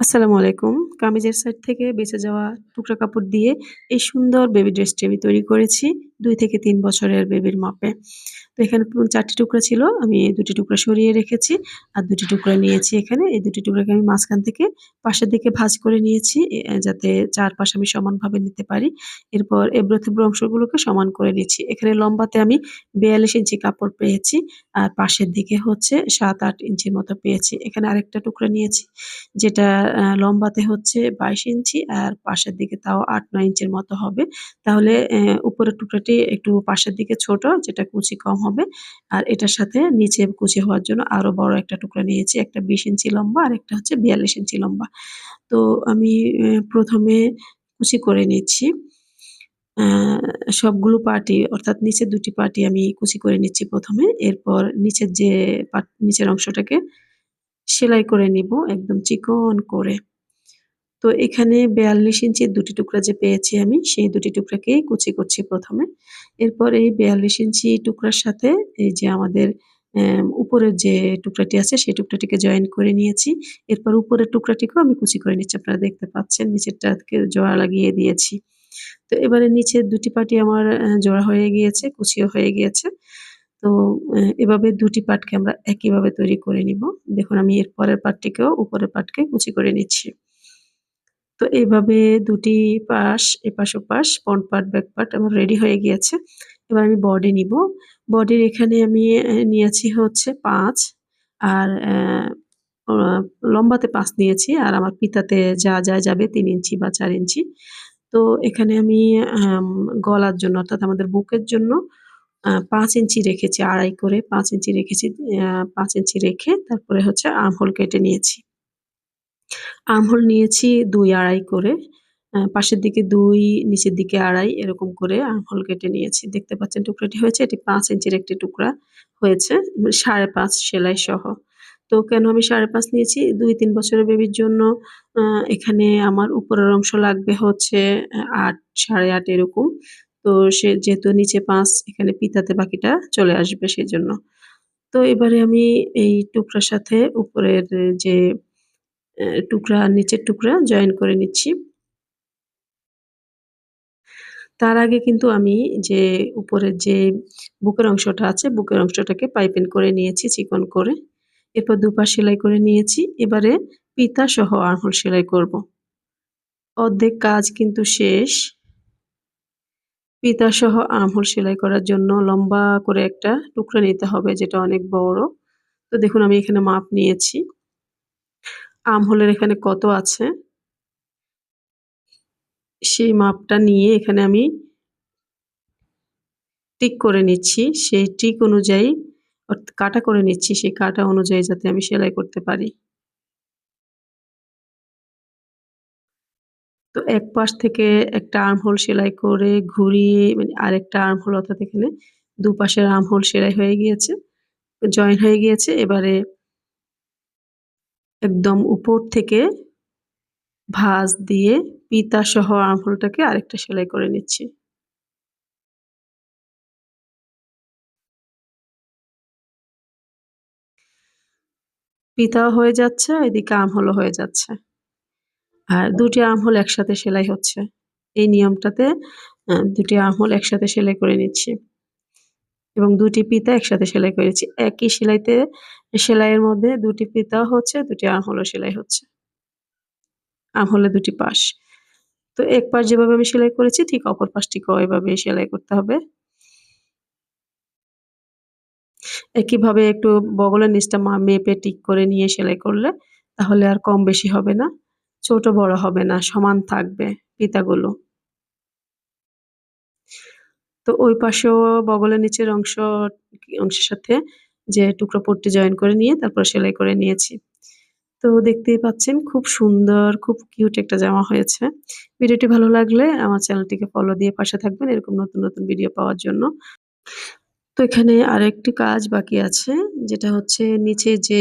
আসসালামু আলাইকুম। কামিজের সাইড থেকে বেঁচে যাওয়া টুকরা কাপড় দিয়ে এই সুন্দর বেবি ড্রেসটি আমি তৈরি করেছি দুই থেকে তিন বছরের বেবির মাপে। তো এখানে চারটি টুকরা ছিল। আমি ২ টি টুকরা সরিয়ে রেখেছি। আর দুটি টুকরা নিয়েছি এখানে। এই দুটি টুকরাকে আমি মাঝখান থেকে পাশের দিকে ভাজ করে নিয়েছি যাতে ৪ পাশ আমি সমানভাবে নিতে পারি। এরপর এবড়ো-থেবড়ো অংশগুলোকে সমান করে নিচ্ছি। এখানে লম্বাতে আমি ৪২ ইঞ্চি কাপড় পেয়েছি। আর পাশের দিকে হচ্ছে ৭-৮ ইঞ্চির মতো পেয়েছি। এখানে আরেকটা টুকরা নিয়েছি, যেটা লম্বাতে হচ্ছে ২২ ইঞ্চি আর পাশের দিকে তাও ৮-৯ ইঞ্চির মতো হবে। তাহলে উপরের টুকরাটি একটু পাশের দিকে ছোট, যেটা কুচি কম হবে। আর এটার সাথে নিচে কুচি হওয়ার জন্য আরও বড় একটা টুকরা নিয়েছি। একটা ২০ ইঞ্চি লম্বা আর একটা হচ্ছে ৪২ ইঞ্চি লম্বা। তো আমি প্রথমে কুচি করে নিচ্ছি। সবগুলো পার্টি অর্থাৎ নিচের দুটি পার্টি আমি কুচি করে নিচ্ছি প্রথমে এরপর নিচের যে নিচের অংশটাকে সেলাই করে নিবো একদম চিকন করে। তো এখানে ৪২ ইঞ্চির দুটি টুকরা যে পেয়েছি আমি, সেই দুটি টুকরাকেই কুচি করছি প্রথমে এরপর এই ৪২ ইঞ্চি টুকরার সাথে এই যে আমাদের উপরের যে টুকরাটি আছে, সেই টুকরাটিকে জয়েন করে নিয়েছি। এরপর উপরের টুকরাটিকেও আমি কুচি করে নিচ্ছি। আপনারা দেখতে পাচ্ছেন, নিচেরটাকে জোড়া লাগিয়ে দিয়েছি। তো এবারে নিচের ২ টি পার্টই আমার জোড়া হয়ে গিয়েছে, কুচিও হয়ে গিয়েছে। তো এভাবে ২ টি পার্টকে আমরা একইভাবে তৈরি করে নিব দেখুন আমি এর পরের পার্টটিকেও উপরের পার্টকে কুচি করে নিচ্ছি। তো এইভাবে ২ টি পাশ এপাশ ওপাশ ফ্রন্ট পার্ট ব্যাক পার্ট আমার রেডি হয়ে গিয়েছে। এবার আমি বডি নিব বডির এখানে আমি নিয়েছি হচ্ছে পাঁচ আর লম্বাতে ৫ নিয়েছি। আর আমার পিতাতে যা, যা যাবে তিন ইঞ্চি বা চার ইঞ্চি। তো এখানে আমি গলার জন্য অর্থাৎ আমাদের বুকের জন্য ৫ ইঞ্চি রেখেছি, আড়াই করে পাঁচ ইঞ্চি রেখেছি। ৫ ইঞ্চি রেখে তারপরে হচ্ছে আর্মহোল কেটে নিয়েছি। আর্মহোল নিয়েছি ২-২.৫ করে। অ্যা পাশের দিকে দুই নিচের দিকে ২.৫ এরকম করে আর্মহোল কেটে নিয়েছি। দেখতে পাচ্ছেন টুকরাটি হয়েছে। এটি পাঁচ ইঞ্চির একটি টুকরা হয়েছে। সাড়ে পাঁচ সেলাই সহ। তো কেন আমি ৫.৫ নিয়েছি? ২-৩ বছরের বেবির জন্য এখানে আমার উপরের অংশ লাগবে হচ্ছে আট সাড়ে আট এরকম। তো সে যেহেতু নিচে পাঁচ এখানে পিতাতে বাকিটা চলে আসবে সেজন্য। তো এবারে আমি এই টুকরার সাথে উপরের যে টুকরা নিচের টুকরা জয়েন করে নিচ্ছি। তার আগে কিন্তু আমি যে উপরের যে বুকের অংশটা আছে, বুকের অংশটাকে পাইপিং করে নিয়েছি চিকন করে। এরপর দুপাশ সেলাই করে নিয়েছি। এবারে পিতা সহ আর্মহোল সেলাই করব। অর্ধেক কাজ কিন্তু শেষ। পিতা সহ আর্মহোল সেলাই করার জন্য লম্বা করে একটা টুকরা নিতে হবে, যেটা অনেক বড়। তো দেখুন, আমি এখানে মাপ নিয়েছি। আর্মহোলের এখানে কত আছে সেই মাপটা নিয়ে এখানে আমি টিক করে নিচ্ছি। সেই টিক অনুযায়ী কাটা করে নিচ্ছি। সেই কাটা অনুযায়ী যাতে আমি সেলাই করতে পারি। তো এক পাশ থেকে একটা আর্মহোল সেলাই করে ঘুরিয়ে মানে আরেকটা আর্মহোল অর্থাৎ এখানে দুপাশের আর্মহোল সেলাই হয়ে গিয়েছে। জয়েন হয়ে গিয়েছে। এবারে একদম উপর থেকে ভাঁজ দিয়ে পিতা সহ আর্মহোলটাকে আরেকটা সেলাই করে নিচ্ছি। পিতাও হয়ে যাচ্ছে, এদিকে আর্মহোলও হয়ে যাচ্ছে। আর দুটি আম হল একসাথে সেলাই হচ্ছে। এই নিয়মটাতে আ ২ টি আর্মহোল একসাথে সেলাই করে নিচ্ছি। এবং দুটি পিতা একসাথে সেলাই করেছি। একই সেলাইতে সেলাইয়ের মধ্যে ২ টি পিতাও হচ্ছে, ২ টি আর্মহোলও সেলাই হচ্ছে। আম ২ দুটি পাশ। তো এক পাশ যেভাবে আমি সেলাই করেছি ঠিক অপর পাশটিকেও এভাবে সেলাই করতে হবে। একইভাবে একটু বগলের নিচটা মা মেপে টিক করে নিয়ে সেলাই করলে তাহলে আর কম বেশি হবে না। ছোট বড় হবে না, সমান থাকবে ফিতাগুলো। তো ওই পাশেও বগলের নিচের অংশ অংশের সাথে যে টুকরো পট্টি জয়েন করে নিয়ে তারপর সেলাই করে নিয়েছি। তো দেখতেই পাচ্ছেন খুব সুন্দর, খুব কিউট একটা জামা হয়েছে। ভিডিওটি ভালো লাগলে আমার চ্যানেলটিকে ফলো দিয়ে পাশে থাকবেন এরকম নতুন, নতুন ভিডিও পাওয়ার জন্য। তো এখানে আরেকটি কাজ বাকি আছে যেটা হচ্ছে নিচে যে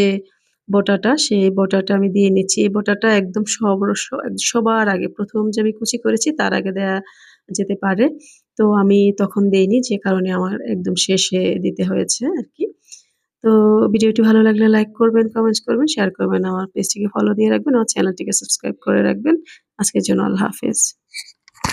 বটাটা সেই বটাটা আমি দিয়ে নিচ্ছি। এই বটাটা একদম সবরস সবার আগে প্রথম যে আমি কুচি করেছি তার আগে দেয়া যেতে পারে। তো আমি তখন দেইনি যে কারণে আমার একদম শেষে দিতে হয়েছে আর কি তো ভিডিওটি ভালো লাগলে লাইক করবেন, কমেন্টস করবেন, শেয়ার করবেন। আমার পেজটিকে ফলো দিয়ে রাখবেন, আমার চ্যানেলটিকে সাবস্ক্রাইব করে রাখবেন। আজকের জন্য আল্লাহ হাফেজ।